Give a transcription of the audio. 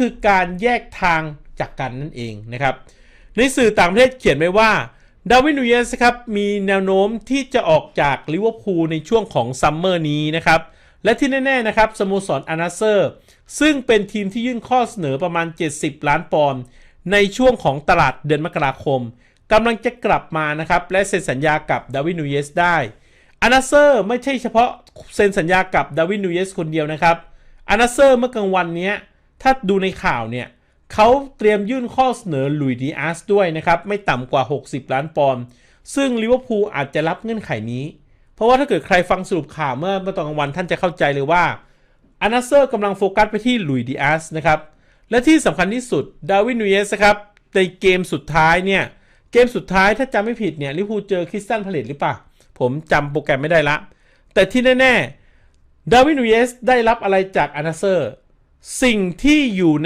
คือการแยกทางจากกันนั่นเองนะครับ ในสื่อต่างประเทศเขียนไว้ว่าดาวินนูเยสครับมีแนวโน้มที่จะออกจากลิเวอร์พูลในช่วงของซัมเมอร์นี้นะครับ และที่แน่ๆนะครับสโมสรอานาเซอร์ ซึ่งเป็นทีมที่ยื่นข้อเสนอประมาณ 70 ล้านปอนด์ในช่วงของตลาดเดือนมกราคมกำลังจะกลับมานะครับและเซ็นสัญญากับดาวินนูเยสได้อานาเซอร์ไม่ใช่เฉพาะเซ็นสัญญากับดาวินนูเยสคนเดียวนะครับอานาเซอร์เมื่อกลางวันนี้ ถ้าดูในข่าวเนี่ยเขาเตรียมยื่นข้อเสนอลุยดีอาร์สด้วยนะครับ ไม่ต่ำกว่า 60 ล้านปอนด์ซึ่งลิเวอร์พูลอาจจะรับเงื่อนไขนี้ เพราะว่าถ้าเกิดใครฟังสรุปข่าวเมื่อเมื่อตอนกลางวันท่านจะเข้าใจเลยว่าอานาเซอร์กำลังโฟกัสไปที่ลุยดีอาร์สนะครับ และที่สำคัญที่สุดดาวินนูเยสครับในเกมสุดท้ายเนี่ย เกมสุดท้ายถ้าจำไม่ผิดเนี่ยลิเวอร์พูลเจอคริสตันพาเลตหรือเปล่าผมจำโปรแกรมไม่ได้ละ แต่ที่แน่ๆดาวินนูเยสได้รับอะไรจากอานาเซอร์ สิ่งที่อยู่ใน